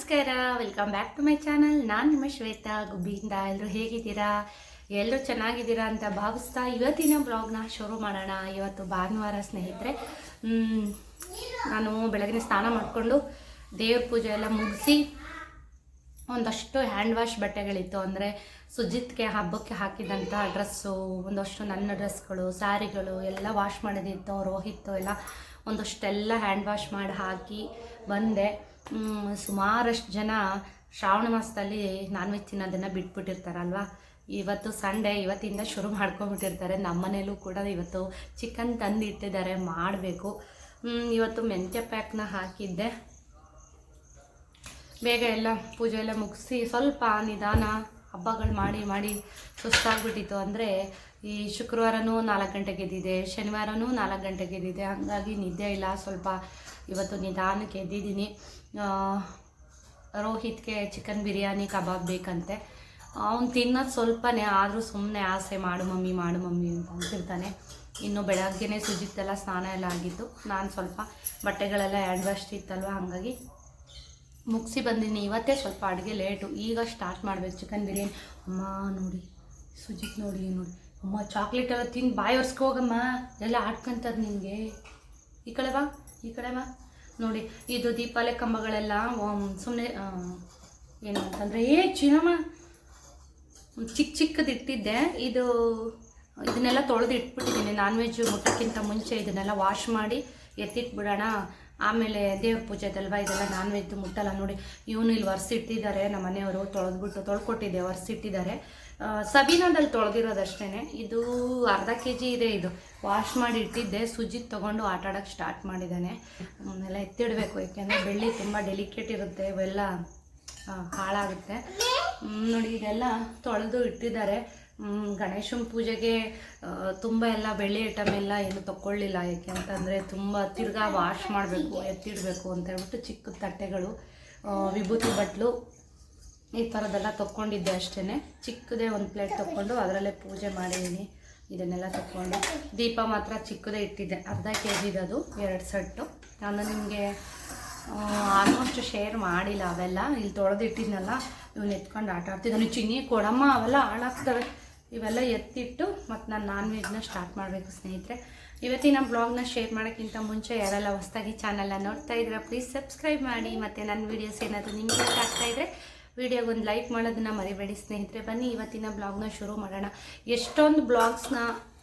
ನಮಸ್ಕಾರ welcome back to my channel ನಾನು ನಿಮ್ಮ ಶ್ವೇತಾ, ಗುಬ್ಬಿಯಿಂದ ಎಲ್ಲರೂ ಹೇಗಿದ್ದೀರಾ? ಎಲ್ಲರೂ ಚೆನ್ನಾಗಿದ್ದೀರಾ ಅಂತ ಭಾವಿಸ್ತಾ ಇವತ್ತಿನ ಬ್ಲಾಗ್ನ ಶುರು ಮಾಡೋಣ. ಇವತ್ತು ಭಾನುವಾರ ಸ್ನೇಹಿತರೆ ನಾನು ಬೆಳಗಿನ ಸ್ನಾನ ಮಾಡಿಕೊಂಡು ದೇವ್ರ ಪೂಜೆ ಎಲ್ಲ ಮುಗಿಸಿ ಒಂದಷ್ಟು ಹ್ಯಾಂಡ್ ವಾಶ್ ಬಟ್ಟೆಗಳಿತ್ತು. ಅಂದರೆ ಸುಜಿತ್ಗೆ ಹಬ್ಬಕ್ಕೆ ಹಾಕಿದಂಥ ಡ್ರೆಸ್ಸು ಒಂದಷ್ಟು ನನ್ನ ಡ್ರೆಸ್ಗಳು ಸ್ಯಾರಿಗಳು ಎಲ್ಲ ವಾಶ್ ಮಾಡೋದಿತ್ತು ರೋಹಿತ್ತು ಎಲ್ಲ ಒಂದಷ್ಟೆಲ್ಲ ಹ್ಯಾಂಡ್ ವಾಶ್ ಮಾಡಿ ಹಾಕಿ ಬಂದೆ. ಸುಮಾರಷ್ಟು ಜನ ಶ್ರಾವಣ ಮಾಸದಲ್ಲಿ ನಾನ್ ವೆಜ್ ತಿನ್ನೋದನ್ನು ಬಿಟ್ಬಿಟ್ಟಿರ್ತಾರಲ್ವ? ಇವತ್ತು ಸಂಡೇ ಇವತ್ತಿಂದ ಶುರು ಮಾಡ್ಕೊಂಡ್ಬಿಟ್ಟಿರ್ತಾರೆ. ನಮ್ಮನೇಲೂ ಕೂಡ ಇವತ್ತು ಚಿಕನ್ ತಂದು ಇಟ್ಟಿದ್ದಾರೆ ಮಾಡಬೇಕು ಇವತ್ತು ಮೆಂತ್ಯ ಪ್ಯಾಕ್ನ ಹಾಕಿದ್ದೆ. ಬೇಗ ಎಲ್ಲ ಪೂಜೆ ಎಲ್ಲ ಮುಗಿಸಿ ಸ್ವಲ್ಪ ನಿಧಾನ ಹಬ್ಬಗಳು ಮಾಡಿ ಮಾಡಿ ಸುಸ್ತಾಗ್ಬಿಟ್ಟಿತ್ತು. ಅಂದರೆ ಈ ಶುಕ್ರವಾರನೂ ನಾಲ್ಕು ಗಂಟೆಗೆ ಎದ್ದಿದೆ, ಶನಿವಾರನೂ ನಾಲ್ಕು ಗಂಟೆಗೆ ಎದ್ದಿದೆ. ಹಾಗಾಗಿ ನಿದ್ದೆ ಇಲ್ಲ, ಸ್ವಲ್ಪ ಇವತ್ತು ನಿಧಾನಕ್ಕೆ ಎದ್ದಿದ್ದೀನಿ. ರೋಹಿತ್ಗೆ ಚಿಕನ್ ಬಿರಿಯಾನಿ, ಕಬಾಬ್ ಬೇಕಂತೆ. ಅವ್ನು ತಿನ್ನೋದು ಸ್ವಲ್ಪನೇ, ಆದರೂ ಸುಮ್ಮನೆ ಆಸೆ, ಮಾಡು ಮಮ್ಮಿ ಮಾಡು ಮಮ್ಮಿ ಅಂತ ಅಂತಿರ್ತಾನೆ. ಇನ್ನು ಬೆಳಗ್ಗೆನೇ ಸುಜಿತ್ತೆಲ್ಲ ಸ್ನಾನ ಎಲ್ಲ ಆಗಿತ್ತು. ನಾನು ಸ್ವಲ್ಪ ಬಟ್ಟೆಗಳೆಲ್ಲ ಎರಡು ವರ್ಷ ಇತ್ತಲ್ವ, ಹಾಗಾಗಿ ಮುಗಿಸಿ ಬಂದಿನಿ ಇವತ್ತೇ ಸ್ವಲ್ಪ ಅಡುಗೆ ಲೇಟು. ಈಗ ಸ್ಟಾರ್ಟ್ ಮಾಡಬೇಕು ಚಿಕನ್ ಬಿರಿಯಾನಿ. ಅಮ್ಮ ನೋಡಿ, ಸುಜಿತ್ ನೋಡಿ ನೋಡಿ. ಅಮ್ಮ ಚಾಕ್ಲೇಟ್ ಎಲ್ಲ ತಿಂದು ಬಾಯಿ ಒರ್ಸ್ಕೋಗಮ್ಮ ಎಲ್ಲ ಆಡ್ಕೊಂತದ್ ನಿನಗೆ. ಈ ಕಡೆ ಬಾ, ಈ ಕಡೆ ಬಾ. ನೋಡಿ, ಇದು ದೀಪಾಲೆ ಕಂಬಗಳೆಲ್ಲ ಸುಮ್ಮನೆ ಏನು ಅಂತಂದರೆ ಏ ಚಿನ್ನಮ್ಮ ಚಿಕ್ಕ ಚಿಕ್ಕದಿಟ್ಟಿದ್ದೆ. ಇದು ಇದನ್ನೆಲ್ಲ ತೊಳೆದು ಇಟ್ಬಿಟ್ಟಿದ್ದೀನಿ ನಾನ್ ವೆಜ್ ಮುಟ್ಟಕ್ಕಿಂತ ಮುಂಚೆ ಇದನ್ನೆಲ್ಲ ವಾಶ್ ಮಾಡಿ ಎತ್ತಿಟ್ಬಿಡೋಣ. ಆಮೇಲೆ ದೇವ್ರ ಪೂಜೆದಲ್ವಾ ಇದೆಲ್ಲ ನಾನ್ ವೆಜ್ ಮುಟ್ಟಲ್ಲ ನೋಡಿ. ಇವನು ಇಲ್ಲಿ ಒರೆಸಿಟ್ಟಿದ್ದಾರೆ ನಮ್ಮ ಮನೆಯವರು ತೊಳೆದ್ಬಿಟ್ಟು ತೊಳ್ಕೊಟ್ಟಿದ್ದೆ ಒರೆಸಿಟ್ಟಿದ್ದಾರೆ ಸಬೀನಾದಲ್ಲಿ ತೊಳೆದಿರೋದಷ್ಟೇ ಇದು ಅರ್ಧ ಕೆ ಜಿ ಇದೆ ಇದು. ವಾಶ್ ಮಾಡಿ ಇಟ್ಟಿದ್ದೆ, ಸುಜಿತ್ ತೊಗೊಂಡು ಆಟ ಸ್ಟಾರ್ಟ್ ಮಾಡಿದ್ದಾನೆ. ಅವನ್ನೆಲ್ಲ ಎತ್ತಿಡಬೇಕು ಯಾಕೆಂದರೆ ಬೆಳ್ಳಿ ತುಂಬ ಡೆಲಿಕೇಟ್ ಇರುತ್ತೆ, ಇವೆಲ್ಲ ಹಾಳಾಗುತ್ತೆ. ನೋಡಿ, ಇದೆಲ್ಲ ತೊಳೆದು ಇಟ್ಟಿದ್ದಾರೆ. ಗಣೇಶನ ಪೂಜೆಗೆ ತುಂಬ ಎಲ್ಲ ಬೆಳ್ಳಿ ಐಟಮ್ ಎಲ್ಲ ಏನು ತಗೊಳ್ಳಿಲ್ಲ ಯಾಕೆ ಅಂತಂದರೆ ತುಂಬ ತಿರ್ಗಾ ವಾಶ್ ಮಾಡಬೇಕು, ಎತ್ತಿಡಬೇಕು ಅಂತ ಹೇಳ್ಬಿಟ್ಟು ಚಿಕ್ಕ ತಟ್ಟೆಗಳು ವಿಭೂತಿ ಬಟ್ಲು ಈ ಥರದ್ದೆಲ್ಲ ತೊಗೊಂಡಿದ್ದೆ ಅಷ್ಟೇ ಚಿಕ್ಕದೇ ಒಂದು ಪ್ಲೇಟ್ ತೊಗೊಂಡು ಅದರಲ್ಲೇ ಪೂಜೆ ಮಾಡಿದ್ದೀನಿ ಇದನ್ನೆಲ್ಲ ತಗೊಂಡು ದೀಪ ಮಾತ್ರ ಚಿಕ್ಕದೇ ಇಟ್ಟಿದ್ದೆ. ಅರ್ಧ ಕೆ ಜಿದದು ಎರಡು ಸೆಟ್ಟು ನಾನು ನಿಮಗೆ ಆಲ್ಮೋಸ್ಟ್ ಶೇರ್ ಮಾಡಿಲ್ಲ ಅವೆಲ್ಲ. ಇಲ್ಲಿ ತೊಳೆದಿಟ್ಟಿದ್ನಲ್ಲ ಇವನ್ನ ಎತ್ಕೊಂಡು ಆಟ ಆಡ್ತಿದ್ದಾನೆ. ಚಿನ್ನಿ, ಕೊಡಮ್ಮ, ಅವೆಲ್ಲ ಹಾಳಾಗ್ತವೆ. ಇವೆಲ್ಲ ಎತ್ತಿಟ್ಟು ಮತ್ತು ನಾನು ನಾನ್ ವೆಜ್ನ ಸ್ಟಾರ್ಟ್ ಮಾಡಬೇಕು ಸ್ನೇಹಿತರೆ. ಇವತ್ತಿನ ಬ್ಲಾಗ್ನ ಶೇರ್ ಮಾಡೋಕ್ಕಿಂತ ಮುಂಚೆ ಯಾರೆಲ್ಲ ಹೊಸದಾಗಿ ಚಾನಲ್ನ ನೋಡ್ತಾ ಇದ್ದೀರಾ ಪ್ಲೀಸ್ ಸಬ್ಸ್ಕ್ರೈಬ್ ಮಾಡಿ. ಮತ್ತು ನನ್ನ ವೀಡಿಯೋಸ್ ಏನಾದರೂ ನಿಮಗೆ ಇಷ್ಟ ಆಗ್ತಾ ಇದ್ರೆ ವಿಡಿಯೋಗೆ ಒಂದು ಲೈಕ್ ಮಾಡೋದನ್ನ ಮರಿಬೇಡಿ ಸ್ನೇಹಿತರೆ. ಬನ್ನಿ ಇವತ್ತಿನ ಬ್ಲಾಗ್ನ ಶುರು ಮಾಡೋಣ. ಎಷ್ಟೊಂದು ಬ್ಲಾಗ್ಸ್ನ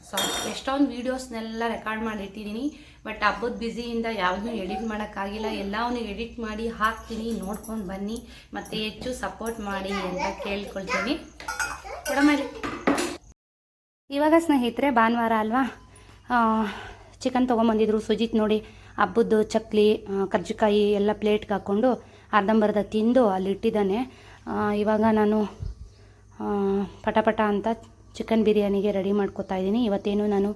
ಸಾರಿ ಎಷ್ಟೊಂದು ವೀಡಿಯೋಸ್ನೆಲ್ಲ ರೆಕಾರ್ಡ್ ಮಾಡಿ ಇಟ್ಟಿದ್ದೀನಿ ಬಟ್ ಹಬ್ಬದ ಬ್ಯುಸಿಯಿಂದ ಯಾವುದನ್ನೂ ಎಡಿಟ್ ಮಾಡೋಕ್ಕಾಗಿಲ್ಲ. ಎಲ್ಲವನ್ನೂ ಎಡಿಟ್ ಮಾಡಿ ಹಾಕ್ತೀನಿ, ನೋಡ್ಕೊಂಡು ಬನ್ನಿ. ಮತ್ತು ಹೆಚ್ಚು ಸಪೋರ್ಟ್ ಮಾಡಿ ಅಂತ ಕೇಳ್ಕೊಳ್ತೀನಿ. ಕೊಡಮೇಲೆ ಇವಾಗ ಸ್ನೇಹಿತರೆ ಭಾನುವಾರ ಅಲ್ವಾ? ಚಿಕನ್ ತೊಗೊಂಬಂದಿದ್ರು, ಸುಜಿತ್ ನೋಡಿ, ಹಬ್ಬದ್ದು ಚಕ್ಲಿ ಕರ್ಜಿಕಾಯಿ ಎಲ್ಲ ಪ್ಲೇಟ್ಗೆ ಹಾಕ್ಕೊಂಡು ಅರ್ಧಂಬರ್ಧ ತಿಂದು ಅಲ್ಲಿ ಇಟ್ಟಿದ್ದಾನೆ. ಇವಾಗ ನಾನು ಪಟಪಟ ಪಟ ಪಟ ಅಂತ ಚಿಕನ್ ಬಿರಿಯಾನಿಗೆ ರೆಡಿ ಮಾಡ್ಕೋತಾ ಇದ್ದೀನಿ. ಇವತ್ತೇನು ನಾನು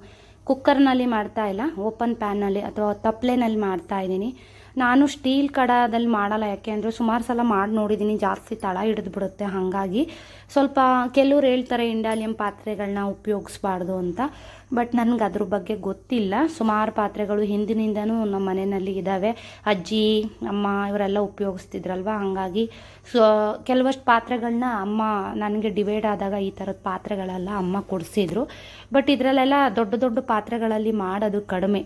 ಕುಕ್ಕರ್ನಲ್ಲಿ ಮಾಡ್ತಾ ಇಲ್ಲ ಓಪನ್ ಪ್ಯಾನಲ್ಲಿ ಅಥವಾ ತಪ್ಪಲೆನಲ್ಲಿ ಮಾಡ್ತಾ ಇದ್ದೀನಿ. ನಾನು ಸ್ಟೀಲ್ ಕಡದಲ್ಲಿ ಮಾಡಲ್ಲ. ಯಾಕೆ ಅಂದರೆ ಸುಮಾರು ಸಲ ಮಾಡಿ ನೋಡಿದ್ದೀನಿ ಜಾಸ್ತಿ ತಳ ಹಿಡಿದು ಬಿಡುತ್ತೆ ಹಾಗಾಗಿ ಸ್ವಲ್ಪ ಕೆಲವ್ರು ಹೇಳ್ತಾರೆ ಇಂಡಾಲಿಯಂ ಪಾತ್ರೆಗಳನ್ನ ಉಪಯೋಗಿಸ್ಬಾರ್ದು ಅಂತ. ಬಟ್ ನನಗೆ ಅದ್ರ ಬಗ್ಗೆ ಗೊತ್ತಿಲ್ಲ. ಸುಮಾರು ಪಾತ್ರೆಗಳು ಹಿಂದಿನಿಂದನೂ ನಮ್ಮ ಮನೆಯಲ್ಲಿ ಇದ್ದಾವೆ ಅಜ್ಜಿ, ಅಮ್ಮ ಇವರೆಲ್ಲ ಉಪಯೋಗಿಸ್ತಿದ್ರಲ್ವ? ಹಾಗಾಗಿ ಸೊ, ಕೆಲವಷ್ಟು ಪಾತ್ರೆಗಳನ್ನ ಅಮ್ಮ ನನಗೆ ಡಿವೈಡ್ ಆದಾಗ ಈ ಥರದ ಪಾತ್ರೆಗಳೆಲ್ಲ ಅಮ್ಮ ಕೊಡಿಸಿದ್ರು. ಬಟ್ ಇದರಲ್ಲೆಲ್ಲ ದೊಡ್ಡ ದೊಡ್ಡ ಪಾತ್ರೆಗಳಲ್ಲಿ ಮಾಡೋದು ಕಡಿಮೆ.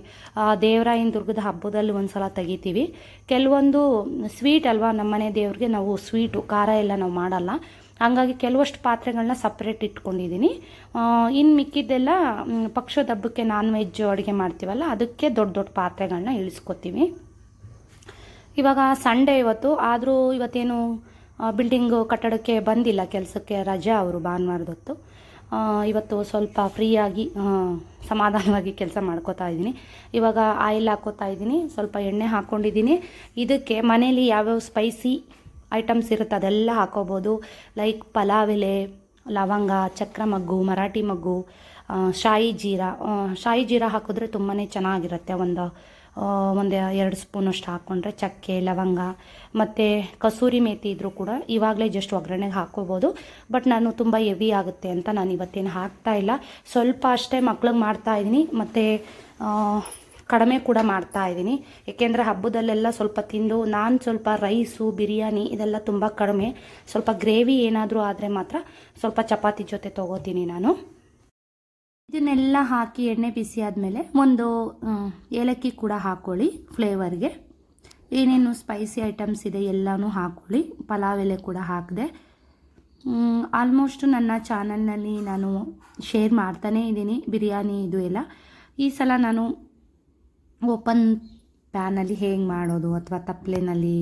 ದೇವರಾಯನ ದುರ್ಗದ ಹಬ್ಬದಲ್ಲಿ ಒಂದು ಸಲ ತೆಗಿತೀವಿ. ಕೆಲವೊಂದು ಸ್ವೀಟ್ ಅಲ್ವಾ ನಮ್ಮನೆ ದೇವ್ರಿಗೆ ನಾವು ಸ್ವೀಟು ಖಾರ ಎಲ್ಲ ನಾವು ಮಾಡಲ್ಲ. ಹಾಗಾಗಿ ಕೆಲವಷ್ಟು ಪಾತ್ರೆಗಳನ್ನ ಸಪ್ರೇಟ್ ಇಟ್ಕೊಂಡಿದ್ದೀನಿ ಇನ್ನು ಮಿಕ್ಕಿದ್ದೆಲ್ಲ ಪಕ್ಷದ ಹಬ್ಬಕ್ಕೆ ನಾನ್ ವೆಜ್ ಅಡುಗೆ ಮಾಡ್ತೀವಲ್ಲ, ಅದಕ್ಕೆ ದೊಡ್ಡ ದೊಡ್ಡ ಪಾತ್ರೆಗಳನ್ನ ಇಳಿಸ್ಕೊತೀವಿ. ಇವಾಗ ಸಂಡೇ ಇವತ್ತು, ಆದರೂ ಇವತ್ತೇನು ಬಿಲ್ಡಿಂಗು ಕಟ್ಟಡಕ್ಕೆ ಬಂದಿಲ್ಲ ಕೆಲಸಕ್ಕೆ ರಜಾ ಅವರು ಭಾನುವಾರದೊತ್ತು. ಇವತ್ತು ಸ್ವಲ್ಪ ಫ್ರೀಯಾಗಿ ಸಮಾಧಾನವಾಗಿ ಕೆಲಸ ಮಾಡ್ಕೋತಾ ಇದ್ದೀನಿ. ಇವಾಗ ಆಯಿಲ್ ಹಾಕೋತಾ ಇದ್ದೀನಿ, ಸ್ವಲ್ಪ ಎಣ್ಣೆ ಹಾಕ್ಕೊಂಡಿದ್ದೀನಿ ಇದಕ್ಕೆ ಮನೇಲಿ ಯಾವ್ಯಾವ ಸ್ಪೈಸಿ ಐಟಮ್ಸ್ ಇರುತ್ತೆ, ಅದೆಲ್ಲ ಹಾಕೋಬೋದು. ಲೈಕ್ ಪಲಾವ್ ಎಲೆ, ಲವಂಗ, ಚಕ್ರ ಮಗ್ಗು, ಮರಾಠಿ ಮಗ್ಗು ಶಾಯಿ ಜೀರಾ. ಶಾಯಿ ಜೀರಾ ಹಾಕಿದ್ರೆ ತುಂಬಾ ಚೆನ್ನಾಗಿರುತ್ತೆ. ಒಂದು ಒಂದು ಎರಡು ಸ್ಪೂನಷ್ಟು ಹಾಕ್ಕೊಂಡ್ರೆ ಚಕ್ಕೆ, ಲವಂಗ, ಮತ್ತು ಕಸೂರಿ ಮೇಥಿ ಇದ್ದರೂ ಕೂಡ ಇವಾಗಲೇ ಜಸ್ಟ್ ಒಗ್ಗರಣೆಗೆ ಹಾಕ್ಕೋಬೋದು ಬಟ್ ನಾನು ತುಂಬ ಹೆವಿ ಆಗುತ್ತೆ ಅಂತ ನಾನು ಇವತ್ತೇನು ಹಾಕ್ತಾ ಇಲ್ಲ. ಸ್ವಲ್ಪ ಅಷ್ಟೇ ಮಕ್ಳಿಗೆ ಮಾಡ್ತಾ ಇದ್ದೀನಿ. ಮತ್ತು ಕಡಿಮೆ ಕೂಡ ಮಾಡ್ತಾ ಇದ್ದೀನಿ. ಏಕೆಂದರೆ ಹಬ್ಬದಲ್ಲೆಲ್ಲ ಸ್ವಲ್ಪ ತಿಂದು, ನಾನು ಸ್ವಲ್ಪ ರೈಸು, ಬಿರಿಯಾನಿ ಇದೆಲ್ಲ ತುಂಬ ಕಡಿಮೆ. ಸ್ವಲ್ಪ ಗ್ರೇವಿ ಏನಾದರೂ ಆದರೆ ಮಾತ್ರ ಸ್ವಲ್ಪ ಚಪಾತಿ ಜೊತೆ ತೊಗೋತೀನಿ ನಾನು. ಇದನ್ನೆಲ್ಲ ಹಾಕಿ ಎಣ್ಣೆ ಬಿಸಿ ಆದಮೇಲೆ ಒಂದು ಏಲಕ್ಕಿ ಕೂಡ ಹಾಕ್ಕೊಳ್ಳಿ ಫ್ಲೇವರ್ಗೆ. ಏನೇನು ಸ್ಪೈಸಿ ಐಟಮ್ಸ್ ಇದೆ ಎಲ್ಲನೂ ಹಾಕ್ಕೊಳ್ಳಿ ಪಲಾವ್ ಎಲೆ ಕೂಡ ಹಾಕಿದೆ. ಆಲ್ಮೋಸ್ಟ್ ನನ್ನ ಚಾನಲ್ನಲ್ಲಿ ನಾನು ಶೇರ್ ಮಾಡ್ತಾನೇ ಇದ್ದೀನಿ. ಬಿರಿಯಾನಿ ಇದು ಎಲ್ಲ. ಈ ಸಲ ನಾನು ಓಪನ್ ಪ್ಯಾನಲ್ಲಿ ಹೇಗೆ ಮಾಡೋದು ಅಥವಾ ತಪ್ಪಲೆನಲ್ಲಿ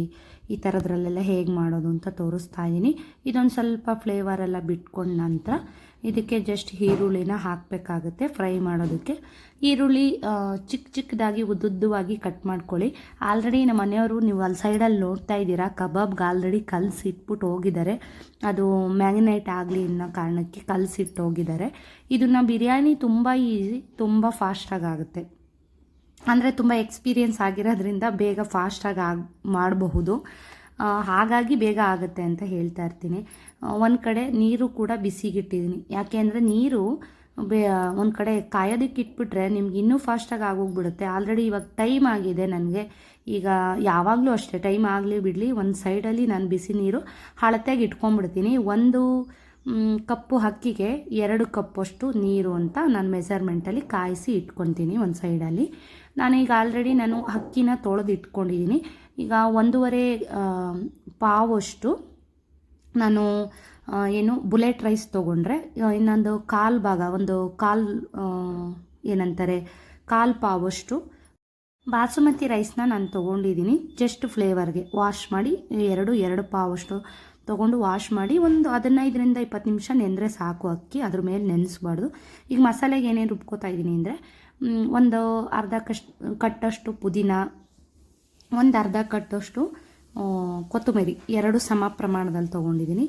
ಈ ಥರದ್ರಲ್ಲೆಲ್ಲ ಹೇಗೆ ಮಾಡೋದು ಅಂತ ತೋರಿಸ್ತಾ ಇದ್ದೀನಿ ಇದೊಂದು ಸ್ವಲ್ಪ ಫ್ಲೇವರ್ ಎಲ್ಲ ಬಿಟ್ಕೊಂಡ ನಂತರ ಇದಕ್ಕೆ ಜಸ್ಟ್ ಈರುಳ್ಳಿನ ಹಾಕಬೇಕಾಗುತ್ತೆ ಫ್ರೈ ಮಾಡೋದಕ್ಕೆ. ಈರುಳ್ಳಿ ಚಿಕ್ಕ ಚಿಕ್ಕದಾಗಿ ಉದ್ದುದ್ದವಾಗಿ ಕಟ್ ಮಾಡ್ಕೊಳ್ಳಿ. ಆಲ್ರೆಡಿ ನಮ್ಮ ಮನೆಯವರು ನೀವು ಅಲ್ಲಿ ಸೈಡಲ್ಲಿ ನೋಡ್ತಾ ಇದ್ದೀರಾ, ಕಬಾಬ್ಗೆ ಆಲ್ರೆಡಿ ಕಲಸಿ ಇಟ್ಬಿಟ್ಟು ಹೋಗಿದ್ದಾರೆ. ಅದು ಮ್ಯಾಗ್ನೈಟ್ ಆಗಲಿ ಅನ್ನೋ ಕಾರಣಕ್ಕೆ ಕಲಸಿಟ್ಟು ಹೋಗಿದ್ದಾರೆ ಇದನ್ನು ಬಿರಿಯಾನಿ ತುಂಬ ಈಸಿ ತುಂಬ ಫಾಸ್ಟಾಗಿ ಆಗುತ್ತೆ. ಅಂದರೆ ತುಂಬ ಎಕ್ಸ್ಪೀರಿಯೆನ್ಸ್ ಆಗಿರೋದ್ರಿಂದ ಬೇಗ ಫಾಸ್ಟಾಗಿ ಆಗಿ ಮಾಡಬಹುದು. ಹಾಗಾಗಿ ಬೇಗ ಆಗುತ್ತೆ ಅಂತ ಹೇಳ್ತಾ ಇರ್ತೀನಿ. ಒಂದು ಕಡೆ ನೀರು ಕೂಡ ಬಿಸಿಗಿಟ್ಟಿದ್ದೀನಿ ಯಾಕೆ ಅಂದರೆ ನೀರು ಬೇ ಒಂದು ಕಡೆ ಕಾಯೋದಕ್ಕೆ ಇಟ್ಬಿಟ್ರೆ ನಿಮ್ಗೆ ಇನ್ನೂ ಫಾಸ್ಟಾಗಿ ಆಗೋಗ್ಬಿಡುತ್ತೆ. ಆಲ್ರೆಡಿ ಇವಾಗ ಟೈಮ್ ಆಗಿದೆ ನನಗೆ. ಈಗ ಯಾವಾಗಲೂ ಅಷ್ಟೇ ಟೈಮ್ ಆಗಲಿ ಬಿಡಲಿ. ಒಂದು ಸೈಡಲ್ಲಿ ನಾನು ಬಿಸಿ ನೀರು ಹಳತೆಗೆ ಇಟ್ಕೊಂಡ್ಬಿಡ್ತೀನಿ. ಒಂದು ಕಪ್ಪು ಹಕ್ಕಿಗೆ ಎರಡು ಕಪ್ಪಷ್ಟು ನೀರು ಅಂತ ನಾನು ಮೆಸರ್ಮೆಂಟಲ್ಲಿ ಕಾಯಿಸಿ ಇಟ್ಕೊತೀನಿ ಒಂದು ಸೈಡಲ್ಲಿ ನಾನೀಗ ಆಲ್ರೆಡಿ ನಾನು ಅಕ್ಕಿನ ತೊಳೆದು ಇಟ್ಕೊಂಡಿದ್ದೀನಿ ಈಗ ಒಂದೂವರೆ ಪಾವಷ್ಟು ನಾನು ಏನು ಬುಲೆಟ್ ರೈಸ್ ತೊಗೊಂಡ್ರೆ ಇನ್ನೊಂದು ಕಾಲು ಭಾಗ, ಒಂದು ಕಾಲು ಏನಂತಾರೆ, ಕಾಲು ಪಾವಷ್ಟು ಬಾಸುಮತಿ ರೈಸ್ನ ನಾನು ತೊಗೊಂಡಿದ್ದೀನಿ ಜಸ್ಟ್ ಫ್ಲೇವರ್ಗೆ ವಾಶ್ ಮಾಡಿ, ಎರಡು ಎರಡು ಪಾವಷ್ಟು ತೊಗೊಂಡು ವಾಶ್ ಮಾಡಿ, ಒಂದು ಹದಿನೈದರಿಂದ ಇಪ್ಪತ್ತು ನಿಮಿಷ ನೆಂದರೆ ಸಾಕು ಅಕ್ಕಿ ಅದ್ರ ಮೇಲೆ ನೆನೆಸ್ಬಾರ್ದು. ಈಗ ಮಸಾಲೆಗೆ ಏನೇನು ರುಬ್ಕೋತಾ ಇದ್ದೀನಿ ಅಂದರೆ ಒಂದು ಅರ್ಧ ಕಷ್ಟು ಕಟ್ಟಷ್ಟು ಪುದೀನ, ಒಂದು ಅರ್ಧ ಕಟ್ಟಷ್ಟು ಕೊತ್ತಂಬರಿ, ಎರಡು ಸಮ ಪ್ರಮಾಣದಲ್ಲಿ ತೊಗೊಂಡಿದ್ದೀನಿ.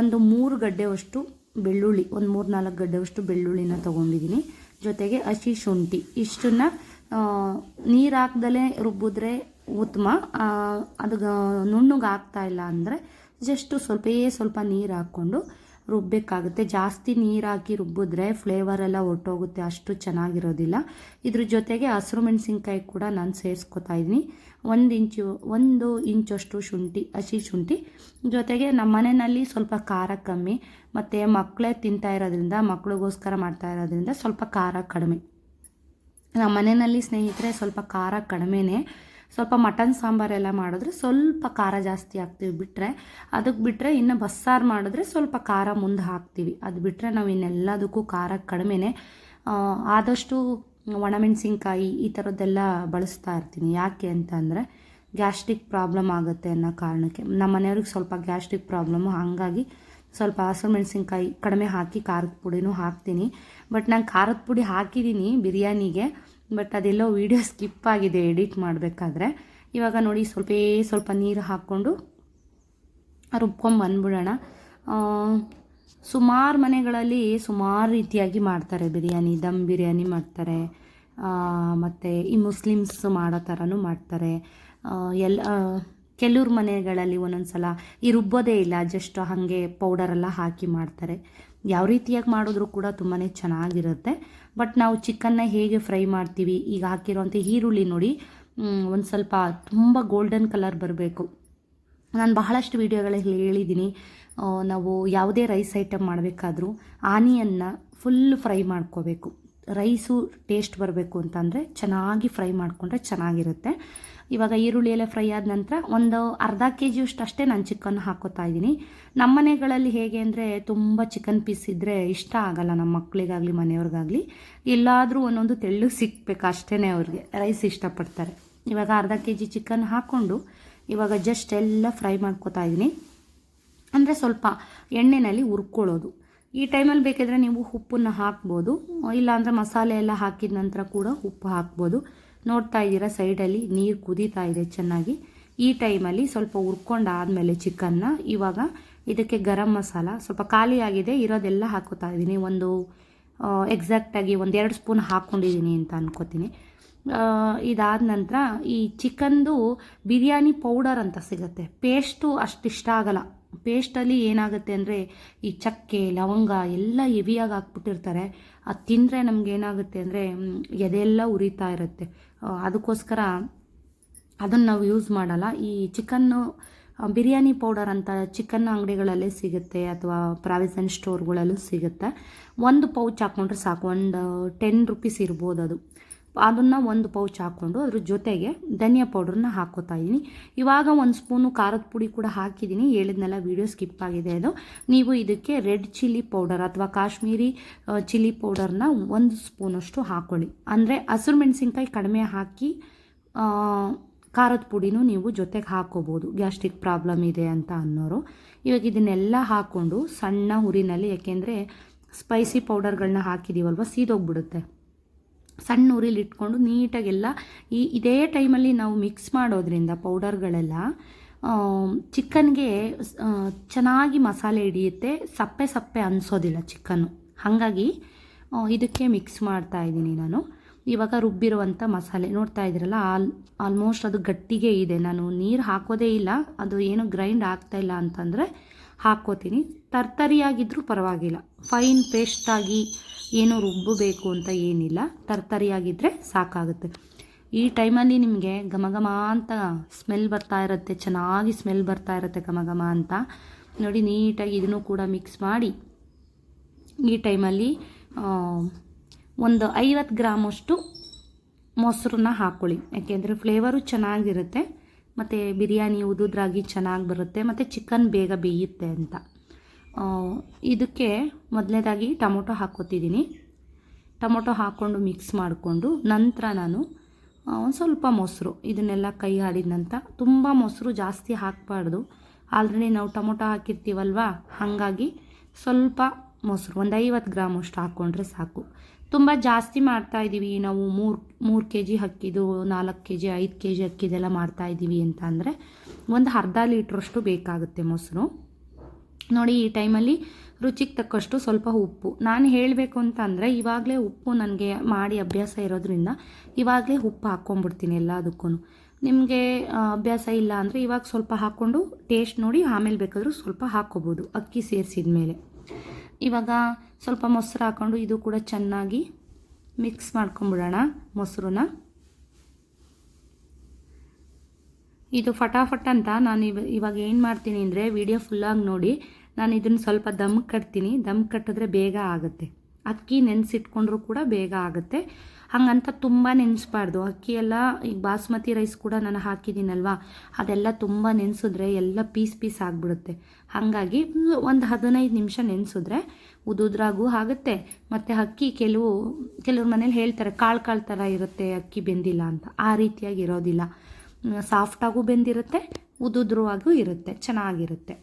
ಒಂದು ಮೂರು ಗಡ್ಡೆವಷ್ಟು ಬೆಳ್ಳುಳ್ಳಿ, ಒಂದು ಮೂರು ನಾಲ್ಕು ಗಡ್ಡೆವಷ್ಟು ಬೆಳ್ಳುಳ್ಳಿನ ತೊಗೊಂಡಿದ್ದೀನಿ. ಜೊತೆಗೆ ಹಸಿ ಶುಂಠಿ, ಇಷ್ಟನ್ನ ನೀರು ಹಾಕ್ದಲೇ ರುಬ್ಬಿದ್ರೆ ಉತ್ತಮ. ಅದು ನುಣ್ಣಗೆ ಆಗ್ತಾ ಇಲ್ಲ ಅಂದರೆ ಜಸ್ಟು ಸ್ವಲ್ಪೇ ಸ್ವಲ್ಪ ನೀರು ಹಾಕ್ಕೊಂಡು ರುಬ್ಬಬೇಕಾಗುತ್ತೆ ಜಾಸ್ತಿ ನೀರು ಹಾಕಿ ರುಬ್ಬಿದ್ರೆ ಫ್ಲೇವರ್ ಎಲ್ಲ ಹೊರ್ಟೋಗುತ್ತೆ ಅಷ್ಟು ಚೆನ್ನಾಗಿರೋದಿಲ್ಲ. ಇದ್ರ ಜೊತೆಗೆ ಹಸಿರು ಮೆಣಸಿನ್ಕಾಯಿ ಕೂಡ ನಾನು ಸೇರಿಸ್ಕೊತಾ ಇದ್ದೀನಿ. ಒಂದು ಇಂಚು, ಒಂದು ಇಂಚಷ್ಟು ಶುಂಠಿ, ಹಸಿ ಶುಂಠಿ. ಜೊತೆಗೆ ನಮ್ಮ ಮನೆಯಲ್ಲಿ ಸ್ವಲ್ಪ ಖಾರ ಕಮ್ಮಿ, ಮತ್ತು ಮಕ್ಕಳೇ ತಿಂತಾ ಇರೋದ್ರಿಂದ ಮಕ್ಕಳಿಗೋಸ್ಕರ ಮಾಡ್ತಾ ಇರೋದ್ರಿಂದ ಸ್ವಲ್ಪ ಖಾರ ಕಡಿಮೆ. ನಮ್ಮ ಮನೆಯಲ್ಲಿ ಸ್ನೇಹಿತರೆ ಸ್ವಲ್ಪ ಖಾರ ಕಡಿಮೆನೇ. ಸ್ವಲ್ಪ ಮಟನ್ ಸಾಂಬಾರೆಲ್ಲ ಮಾಡಿದ್ರೆ ಸ್ವಲ್ಪ ಖಾರ ಜಾಸ್ತಿ ಹಾಕ್ತೀವಿ ಬಿಟ್ಟರೆ ಅದಕ್ಕೆ ಬಿಟ್ಟರೆ ಇನ್ನು ಬಸ್ಸಾರು ಮಾಡಿದ್ರೆ ಸ್ವಲ್ಪ ಖಾರ ಮುಂದೆ ಹಾಕ್ತೀವಿ. ಅದು ಬಿಟ್ಟರೆ ನಾವು ಇನ್ನೆಲ್ಲದಕ್ಕೂ ಖಾರ ಕಡಿಮೆನೇ ಆದಷ್ಟು ಒಣಮೆಣಸಿನ್ಕಾಯಿ ಈ ಥರದ್ದೆಲ್ಲ ಬಳಸ್ತಾ ಇರ್ತೀನಿ. ಯಾಕೆ ಅಂತಂದರೆ ಗ್ಯಾಸ್ಟ್ರಿಕ್ ಪ್ರಾಬ್ಲಮ್ ಆಗುತ್ತೆ ಅನ್ನೋ ಕಾರಣಕ್ಕೆ. ನಮ್ಮ ಮನೆಯವ್ರಿಗೆ ಸ್ವಲ್ಪ ಗ್ಯಾಸ್ಟ್ರಿಕ್ ಪ್ರಾಬ್ಲಮ್ಮು ಹಾಗಾಗಿ ಸ್ವಲ್ಪ ಹಸಿರು ಮೆಣಸಿನ್ಕಾಯಿ ಕಡಿಮೆ ಹಾಕಿ ಖಾರದ ಪುಡಿನೂ ಹಾಕ್ತೀನಿ. ಬಟ್ ನಾನು ಖಾರದ ಪುಡಿ ಹಾಕಿದ್ದೀನಿ ಬಿರಿಯಾನಿಗೆ. ಬಟ್ ಅದೆಲ್ಲೋ ವೀಡಿಯೋ ಸ್ಕಿಪ್ ಆಗಿದೆ ಎಡಿಟ್ ಮಾಡಬೇಕಾದ್ರೆ. ಇವಾಗ ನೋಡಿ ಸ್ವಲ್ಪೇ ಸ್ವಲ್ಪ ನೀರು ಹಾಕ್ಕೊಂಡು ರುಬ್ಕೊಂಡು ಬಂದ್ಬಿಡೋಣ. ಸುಮಾರು ಮನೆಗಳಲ್ಲಿ ಸುಮಾರು ರೀತಿಯಾಗಿ ಮಾಡ್ತಾರೆ. ಬಿರಿಯಾನಿ, ದಮ್ ಬಿರಿಯಾನಿ ಮಾಡ್ತಾರೆ. ಮತ್ತು ಈ ಮುಸ್ಲಿಮ್ಸ್ ಮಾಡೋ ಥರನೂ ಮಾಡ್ತಾರೆ. ಎಲ್ಲ ಕೆಲವ್ರ ಮನೆಗಳಲ್ಲಿ ಒಂದೊಂದು ಸಲ ಈ ರುಬ್ಬೋದೇ ಇಲ್ಲ, ಜಸ್ಟ್ ಹಾಗೆ ಪೌಡರೆಲ್ಲ ಹಾಕಿ ಮಾಡ್ತಾರೆ. ಯಾವ ರೀತಿಯಾಗಿ ಮಾಡಿದ್ರೂ ಕೂಡ ತುಂಬಾ ಚೆನ್ನಾಗಿರುತ್ತೆ. ಬಟ್ ನಾವು ಚಿಕನ್ನ ಹೇಗೆ ಫ್ರೈ ಮಾಡ್ತೀವಿ, ಈಗ ಹಾಕಿರೋಂಥ ಈರುಳ್ಳಿ ನೋಡಿ ಒಂದು ಸ್ವಲ್ಪ ತುಂಬ ಗೋಲ್ಡನ್ ಕಲರ್ ಬರಬೇಕು. ನಾನು ಬಹಳಷ್ಟು ವೀಡಿಯೋಗಳಲ್ಲಿ ಹೇಳಿದ್ದೀನಿ ನಾವು ಯಾವುದೇ ರೈಸ್ ಐಟಮ್ ಮಾಡಬೇಕಾದ್ರೂ ಆನಿಯನ್ನ ಫುಲ್ ಫ್ರೈ ಮಾಡ್ಕೋಬೇಕು. ರೈಸು ಟೇಸ್ಟ್ ಬರಬೇಕು ಅಂತಂದರೆ ಚೆನ್ನಾಗಿ ಫ್ರೈ ಮಾಡಿಕೊಂಡ್ರೆ ಚೆನ್ನಾಗಿರುತ್ತೆ. ಇವಾಗ ಈರುಳ್ಳಿ ಎಲ್ಲ ಫ್ರೈ ಆದ ನಂತರ ಒಂದು ಅರ್ಧ ಕೆ ಜಿಯಷ್ಟು ಅಷ್ಟೇ ನಾನು ಚಿಕನ್ ಹಾಕೋತಾ ಇದ್ದೀನಿ. ನಮ್ಮ ಮನೆಗಳಲ್ಲಿ ಹೇಗೆ ಅಂದರೆ ತುಂಬ ಚಿಕನ್ ಪೀಸ್ ಇದ್ದರೆ ಇಷ್ಟ ಆಗಲ್ಲ ನಮ್ಮ ಮಕ್ಕಳಿಗಾಗಲಿ ಮನೆಯವ್ರಿಗಾಗಲಿ. ಎಲ್ಲಾದರೂ ಒಂದೊಂದು ತೆಳ್ಳು ಸಿಕ್ಬೇಕು ಅಷ್ಟೇ ಅವ್ರಿಗೆ. ರೈಸ್ ಇಷ್ಟಪಡ್ತಾರೆ. ಇವಾಗ ಅರ್ಧ ಕೆ ಜಿ ಚಿಕನ್ ಹಾಕ್ಕೊಂಡು ಇವಾಗ ಜಸ್ಟ್ ಎಲ್ಲ ಫ್ರೈ ಮಾಡ್ಕೋತಾ ಇದ್ದೀನಿ. ಅಂದರೆ ಸ್ವಲ್ಪ ಎಣ್ಣೆಯಲ್ಲಿ ಹುರ್ಕೊಳ್ಳೋದು. ಈ ಟೈಮಲ್ಲಿ ಬೇಕಿದ್ರೆ ನೀವು ಉಪ್ಪನ್ನು ಹಾಕ್ಬೋದು. ಇಲ್ಲಾಂದರೆ ಮಸಾಲೆ ಎಲ್ಲ ಹಾಕಿದ ನಂತರ ಕೂಡ ಉಪ್ಪು ಹಾಕ್ಬೋದು. ನೋಡ್ತಾ ಇದ್ದೀರಾ ಸೈಡಲ್ಲಿ, ನೀರು ಕುದೀತಾ ಇದೆ ಚೆನ್ನಾಗಿ. ಈ ಟೈಮಲ್ಲಿ ಸ್ವಲ್ಪ ಹುರ್ಕೊಂಡಾದಮೇಲೆ ಚಿಕನ್ನ, ಇವಾಗ ಇದಕ್ಕೆ ಗರಂ ಮಸಾಲ. ಸ್ವಲ್ಪ ಖಾಲಿಯಾಗಿದೆ ಇರೋದೆಲ್ಲ ಹಾಕೋತಾ ಇದ್ದೀನಿ. ಒಂದು ಎಕ್ಸಾಕ್ಟಾಗಿ ಒಂದೆರಡು ಸ್ಪೂನ್ ಹಾಕ್ಕೊಂಡಿದ್ದೀನಿ ಅಂತ ಅನ್ಕೋತೀನಿ. ಇದಾದ ನಂತರ ಈ ಚಿಕನ್ದು ಬಿರಿಯಾನಿ ಪೌಡರ್ ಅಂತ ಸಿಗುತ್ತೆ. ಪೇಸ್ಟು ಅಷ್ಟು ಇಷ್ಟ ಆಗಲ್ಲ. ಪೇಸ್ಟಲ್ಲಿ ಏನಾಗುತ್ತೆ ಅಂದರೆ ಈ ಚಕ್ಕೆ, ಲವಂಗ ಎಲ್ಲ ಹೆವಿಯಾಗಿ ಹಾಕ್ಬಿಟ್ಟಿರ್ತಾರೆ. ಅದು ತಿಂದರೆ ನಮ್ಗೆ ಏನಾಗುತ್ತೆ ಅಂದರೆ ಎದೆಲ್ಲ ಉರಿತಾ ಇರುತ್ತೆ. ಅದಕ್ಕೋಸ್ಕರ ಅದನ್ನು ನಾವು ಯೂಸ್ ಮಾಡಲ್ಲ. ಈ ಚಿಕನ್ನು ಬಿರಿಯಾನಿ ಪೌಡರ್ ಅಂತ ಚಿಕನ್ ಅಂಗಡಿಗಳಲ್ಲೇ ಸಿಗುತ್ತೆ ಅಥವಾ ಪ್ರಾವಿಸನ್ ಸ್ಟೋರ್ಗಳಲ್ಲೂ ಸಿಗುತ್ತೆ. ಒಂದು ಪೌಚ್ ಹಾಕ್ಕೊಂಡ್ರೆ ಸಾಕು. ಒಂದು ಟೆನ್ ರುಪೀಸ್ ಇರ್ಬೋದು ಅದು. ಅದನ್ನು ಒಂದು ಪೌಚ್ ಹಾಕ್ಕೊಂಡು ಅದ್ರ ಜೊತೆಗೆ ಧನಿಯಾ ಪೌಡ್ರನ್ನ ಹಾಕ್ಕೋತಾ ಇದ್ದೀನಿ ಇವಾಗ ಒಂದು ಸ್ಪೂನು ಖಾರದ ಪುಡಿ ಕೂಡ ಹಾಕಿದ್ದೀನಿ ಹೇಳಿದ್ನೆಲ್ಲ ವೀಡಿಯೋ ಸ್ಕಿಪ್ ಆಗಿದೆ ಅದು. ನೀವು ಇದಕ್ಕೆ ರೆಡ್ ಚಿಲ್ಲಿ ಪೌಡರ್ ಅಥವಾ ಕಾಶ್ಮೀರಿ ಚಿಲ್ಲಿ ಪೌಡರ್ನ ಒಂದು ಸ್ಪೂನಷ್ಟು ಹಾಕ್ಕೊಳ್ಳಿ ಅಂದರೆ ಹಸಿರು ಮೆಣಸಿನ್ಕಾಯಿ ಕಡಿಮೆ ಹಾಕಿ ಖಾರದ ಪುಡಿನೂ ನೀವು ಜೊತೆಗೆ ಹಾಕ್ಕೋಬೋದು ಗ್ಯಾಸ್ಟ್ರಿಕ್ ಪ್ರಾಬ್ಲಮ್ ಇದೆ ಅಂತ ಅನ್ನೋರು. ಇವಾಗ ಇದನ್ನೆಲ್ಲ ಹಾಕ್ಕೊಂಡು ಸಣ್ಣ ಹುರಿನಲ್ಲಿ, ಯಾಕೆಂದರೆ ಸ್ಪೈಸಿ ಪೌಡರ್ಗಳನ್ನ ಹಾಕಿದ್ದೀವಲ್ವ ಸೀದೋಗ್ಬಿಡುತ್ತೆ. ಸಣ್ಣ ಉರಿಲಿ ಇಟ್ಕೊಂಡು ನೀಟಾಗೆಲ್ಲ ಈ ಇದೇ ಟೈಮಲ್ಲಿ ನಾವು ಮಿಕ್ಸ್ ಮಾಡೋದ್ರಿಂದ ಪೌಡರ್ಗಳೆಲ್ಲ ಚಿಕನ್ಗೆ ಚೆನ್ನಾಗಿ ಮಸಾಲೆ ಹಿಡಿಯುತ್ತೆ, ಸಪ್ಪೆ ಸಪ್ಪೆ ಅನಿಸೋದಿಲ್ಲ ಚಿಕನ್ನು. ಹಾಗಾಗಿ ಇದಕ್ಕೆ ಮಿಕ್ಸ್ ಮಾಡ್ತಾ ಇದ್ದೀನಿ ನಾನು. ಇವಾಗ ರುಬ್ಬಿರುವಂಥ ಮಸಾಲೆ. ನೋಡ್ತಾ ಇದ್ದೀರಲ್ಲ, ಆಲ್, ಆಲ್ಮೋಸ್ಟ್ ಅದು ಗಟ್ಟಿಗೆ ಇದೆ. ನಾನು ನೀರು ಹಾಕೋದೇ ಇಲ್ಲ, ಅದು ಏನು ಗ್ರೈಂಡ್ ಆಗ್ತಾ ಇಲ್ಲ ಅಂತಂದರೆ ಹಾಕ್ಕೋತೀನಿ. ತರ್ತರಿಯಾಗಿದ್ದರೂ ಪರವಾಗಿಲ್ಲ. ಫೈನ್ ಪೇಸ್ಟಾಗಿ ಏನು ರುಬ್ಬಬೇಕು ಅಂತ ಏನಿಲ್ಲ ತರ್ತರಿಯಾಗಿದ್ದರೆ ಸಾಕಾಗುತ್ತೆ. ಈ ಟೈಮಲ್ಲಿ ನಿಮಗೆ ಘಮ ಅಂತ ಸ್ಮೆಲ್ ಬರ್ತಾ ಇರುತ್ತೆ, ಚೆನ್ನಾಗಿ ಸ್ಮೆಲ್ ಬರ್ತಾ ಇರುತ್ತೆ ಘಮ ಘಮ ಅಂತ. ನೋಡಿ, ನೀಟಾಗಿ ಇದನ್ನು ಕೂಡ ಮಿಕ್ಸ್ ಮಾಡಿ ಈ ಟೈಮಲ್ಲಿ ಒಂದು ಐವತ್ತು ಗ್ರಾಮಷ್ಟು ಮೊಸರನ್ನ ಹಾಕ್ಕೊಳ್ಳಿ ಯಾಕೆಂದರೆ ಫ್ಲೇವರು ಚೆನ್ನಾಗಿರುತ್ತೆ, ಮತ್ತು ಬಿರಿಯಾನಿ, ಉದುದ್ರಾಗಿ ಚೆನ್ನಾಗಿ ಬರುತ್ತೆ, ಮತ್ತು ಚಿಕನ್ ಬೇಗ ಬೇಯುತ್ತೆ ಅಂತ. ಇದಕ್ಕೆ ಮೊದಲನೇದಾಗಿ ಟೊಮೊಟೊ ಹಾಕ್ಕೊತಿದ್ದೀನಿ. ಟೊಮೊಟೊ ಹಾಕ್ಕೊಂಡು ಮಿಕ್ಸ್ ಮಾಡಿಕೊಂಡು ನಂತರ ನಾನು ಒಂದು ಸ್ವಲ್ಪ ಮೊಸರು. ಇದನ್ನೆಲ್ಲ ಕೈ ಆಡಿದ ನಂತರ ತುಂಬ ಮೊಸರು ಜಾಸ್ತಿ ಹಾಕಬಾರ್ದು. ಆಲ್ರೆಡಿ ನಾವು ಟೊಮೊಟೊ ಹಾಕಿರ್ತೀವಲ್ವ? ಹಾಗಾಗಿ ಸ್ವಲ್ಪ ಮೊಸರು, ಒಂದು ಐವತ್ತು ಗ್ರಾಮ್ ಅಷ್ಟು ಹಾಕ್ಕೊಂಡ್ರೆ ಸಾಕು. ತುಂಬ ಜಾಸ್ತಿ ಮಾಡ್ತಾಯಿದ್ದೀವಿ ನಾವು ಮೂರು ಮೂರು ಕೆ ಜಿ ಅಕ್ಕಿದು, ನಾಲ್ಕು ಕೆ ಜಿ ಐದು ಕೆ ಜಿ ಹಕ್ಕಿದೆಲ್ಲ ಮಾಡ್ತಾಯಿದ್ದೀವಿ ಅಂತ ಅಂದರೆ ಒಂದು ಅರ್ಧ ಲೀಟ್ರಷ್ಟು ಬೇಕಾಗುತ್ತೆ ಮೊಸರು. ನೋಡಿ, ಈ ಟೈಮಲ್ಲಿ ರುಚಿಗೆ ತಕ್ಕಷ್ಟು ಸ್ವಲ್ಪ ಉಪ್ಪು. ನಾನು ಹೇಳಬೇಕು ಅಂತ ಅಂದರೆ, ಇವಾಗಲೇ ಉಪ್ಪು ನನಗೆ ಮಾಡಿ ಅಭ್ಯಾಸ ಇರೋದ್ರಿಂದ ಇವಾಗಲೇ ಉಪ್ಪು ಹಾಕ್ಕೊಂಬಿಡ್ತೀನಿ ಎಲ್ಲದಕ್ಕೂ ನಿಮಗೆ ಅಭ್ಯಾಸ ಇಲ್ಲ ಅಂದರೆ ಇವಾಗ ಸ್ವಲ್ಪ ಹಾಕ್ಕೊಂಡು ಟೇಸ್ಟ್ ನೋಡಿ, ಆಮೇಲೆ ಬೇಕಾದರೂ ಸ್ವಲ್ಪ ಹಾಕ್ಕೋಬೋದು, ಅಕ್ಕಿ ಸೇರಿಸಿದ ಮೇಲೆ ಇವಾಗ ಸ್ವಲ್ಪ ಮೊಸರು ಹಾಕ್ಕೊಂಡು ಇದು ಕೂಡ ಚೆನ್ನಾಗಿ ಮಿಕ್ಸ್ ಮಾಡ್ಕೊಂಬಿಡೋಣ ಮೊಸರನ್ನ. ಇದು ಫಟಾಫಟ್ ಅಂತ ನಾನು ಇವ, ಇವಾಗ ಏನು ಮಾಡ್ತೀನಿ ಅಂದರೆ ವಿಡಿಯೋ ಫುಲ್ಲಾಗಿ ನೋಡಿ ನಾನು ಇದನ್ನು ಸ್ವಲ್ಪ ದಮ್ ಕಟ್ತೀನಿ. ದಮ್ ಕಟ್ಟಿದ್ರೆ ಬೇಗ ಆಗುತ್ತೆ. ಅಕ್ಕಿ ನೆನೆಸಿಟ್ಕೊಂಡ್ರೂ ಕೂಡ ಬೇಗ ಆಗುತ್ತೆ. ಹಂಗಂತ ತುಂಬ ನೆನೆಸ್ಬಾರ್ದು. ಅಕ್ಕಿಯೆಲ್ಲ ಈಗ ಬಾಸ್ಮತಿ ರೈಸ್ ಕೂಡ ನಾನು ಹಾಕಿದ್ದೀನಲ್ವಾ? ಅದೆಲ್ಲ ತುಂಬ ನೆನೆಸಿದ್ರೆ ಎಲ್ಲ ಪೀಸ್ ಪೀಸ್ ಆಗಿಬಿಡುತ್ತೆ. ಹಾಗಾಗಿ ಒಂದು ಹದಿನೈದು ನಿಮಿಷ ನೆನೆಸಿದ್ರೆ ಉದುದ್ರಾಗೂ ಆಗುತ್ತೆ. ಮತ್ತು ಅಕ್ಕಿ ಕೆಲವು, ಕೆಲವ್ರ ಮನೇಲಿ ಹೇಳ್ತಾರೆ, ಕಾಳು ಕಾಳು ಥರ ಇರುತ್ತೆ ಅಕ್ಕಿ ಬೆಂದಿಲ್ಲ ಅಂತ. ಆ ರೀತಿಯಾಗಿ ಇರೋದಿಲ್ಲ. ಸಾಫ್ಟಾಗೂ ಬೆಂದಿರುತ್ತೆ, ಉದುದ್ರವಾಗೂ ಇರುತ್ತೆ, ಚೆನ್ನಾಗಿರುತ್ತೆ.